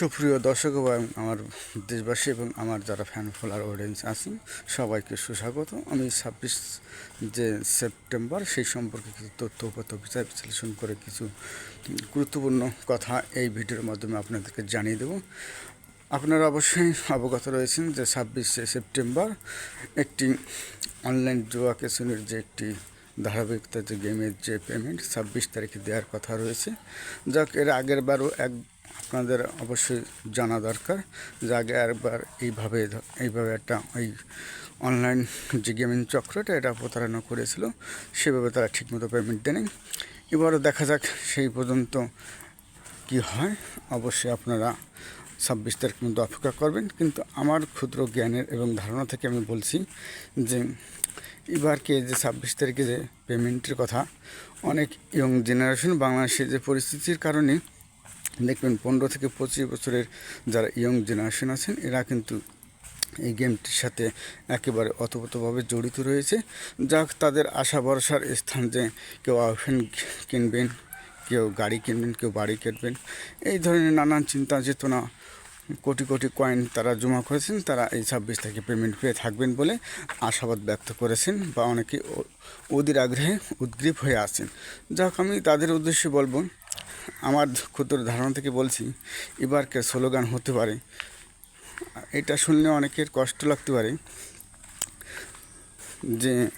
সুপ্রিয় দর্শক এবং আমার দেশবাসী এবং আমার যারা ফ্যান ফলোয়ার অডিয়েন্স আছেন, সবাইকে সুস্বাগত। আমি ছাব্বিশ যে সেপ্টেম্বর, সেই সম্পর্কে কিছু তথ্য উপাত্ত বিচার বিশ্লেষণ করে কিছু গুরুত্বপূর্ণ কথা এই ভিডিওর মাধ্যমে আপনাদেরকে জানিয়ে দেব। আপনারা অবশ্যই অবগত রয়েছেন যে ছাব্বিশে সেপ্টেম্বর একটি অনলাইন জুয়া কেসিনের যে একটি ধারাবাহিকতা, যে গেমের যে পেমেন্ট ছাব্বিশ তারিখে দেওয়ার কথা রয়েছে। যাক, এর আগের বারও এক আপনাদের অবশ্যই জানা দরকার যে আগে একবার এইভাবে এইভাবে একটা ওই অনলাইন যে গেমিং চক্রটা এটা প্রতারণা করেছিল, সেভাবে তারা ঠিকমতো পেমেন্ট দেয়নি। এবারও দেখা যাক সেই পর্যন্ত কি হয়। অবশ্যই আপনারা ছাব্বিশ তারিখ মধ্যে অপেক্ষা করবেন। কিন্তু আমার ক্ষুদ্র জ্ঞানের এবং ধারণা থেকে আমি বলছি যে এবারকে যে ছাব্বিশ তারিখে যে পেমেন্টের কথা, অনেক ইয়ং জেনারেশন বাংলাদেশের যে পরিস্থিতির কারণে দেখবেন পনেরো থেকে পঁচিশ বছরের যারা ইয়ং জেনারেশন আছেন, এরা কিন্তু এই গেমটির সাথে একেবারে অতপ্রতভাবে জড়িত রয়েছে। যাক, তাদের আশা ভরসার স্থান যে কেউ আইফোন কিনবেন, কেউ গাড়ি কিনবেন, কেউ বাড়ি কিনবেন এই ধরনের নানান চিন্তা চেতনা কোটি কোটি কয়েন তারা জমা করেছেন, তারা এই ছাব্বিশ তারিখে পেমেন্ট পেয়ে থাকবেন বলে আশাবাদ ব্যক্ত করেছেন বা অনেকে অধীর আগ্রহে উদ্গ্রীব হয়ে আছেন। যাক, আমি তাদের উদ্দেশ্যে বলব আমার ক্ষুদ্র ধারণা থেকে বলছি এবারকার স্লোগান হতে পারে। এটা শুনলে অনেকের কষ্ট লাগতে পারে। যে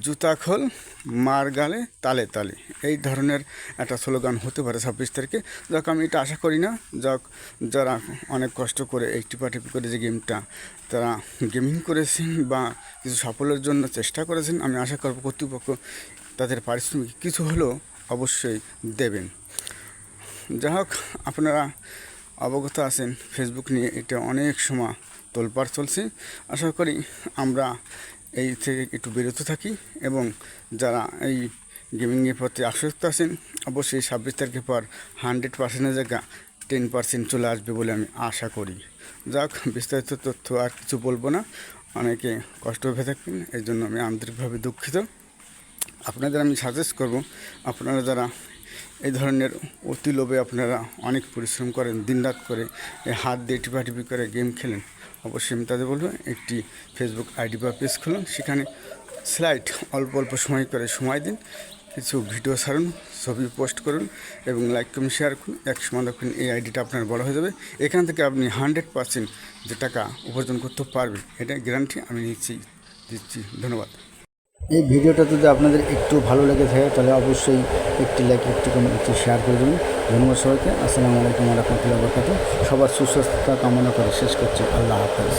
জুতা খোল, মার গালে, তালে তালে। এই ধরনের একটা স্লোগান হতে পারে ছাব্বিশ তারিখে। যাক, আমি এটা আশা করি না। যাক, যারা অনেক কষ্ট করে একটি পার্টি করে যে গেমটা তারা গেমিং করেছেন বা কিছু সাফল্যের জন্য চেষ্টা করেছেন, আমি আশা করব কর্তৃপক্ষ তাদের পারিশ্রমিক কিছু হলেও অবশ্যই দেবেন। যাই হোক আপনারা অবগত আছেন ফেসবুক নিয়ে এটা অনেক সময় তোলপাড় চলছে। আশা করি আমরা এই থেকে একটু বিরত থাকি এবং যারা এই গেমিংয়ের প্রতি আসক্ত আছেন, অবশ্যই ছাব্বিশ তারিখের পর হান্ড্রেড পার্সেন্টের জায়গা টেন পার্সেন্ট চলে আসবে বলে আমি আশা করি। যাক, বিস্তারিত তথ্য আর কিছু বলব না। অনেকে কষ্ট হয়ে থাকবেন এই জন্য আমি আন্তরিকভাবে দুঃখিত। আপনাদের আমি সাজেস্ট করব, আপনারা যারা এই ধরনের অতি লোভে আপনারা অনেক পরিশ্রম করেন, দিনরাত করে হাত দিয়ে টিপাটিপি করে গেম খেলেন। অবশ্যই আমি তাদের বলব, একটি ফেসবুক আইডি বা পেজ খুলুন, সেখানে স্লাইড অল্প অল্প সময় করে সময় দিন, কিছু ভিডিও ছাড়ুন, ছবি পোস্ট করুন এবং লাইক, কমেন্ট, শেয়ার করুন, এক সময় দেখুন এই আইডিটা আপনার বড় হয়ে যাবে। এখান থেকে আপনি হান্ড্রেড পার্সেন্ট যে টাকা উপার্জন করতে পারবেন, এটা গ্যারান্টি আমি নিচ্ছি, দিচ্ছি, ধন্যবাদ। এই ভিডিওটা যদি আপনাদের একটু ভালো লেগে থাকে, তাহলে অবশ্যই একটি লাইক একটি কমেন্ট একটু শেয়ার করে দেবেন। ধন্যবাদ সবাইকে। আসসালামু আলাইকুম রহমতুল্লাহ বরকাত সবার সুস্বাস্থ্যতা কামনা করে শেষ করছি। আল্লাহ হাফেজ।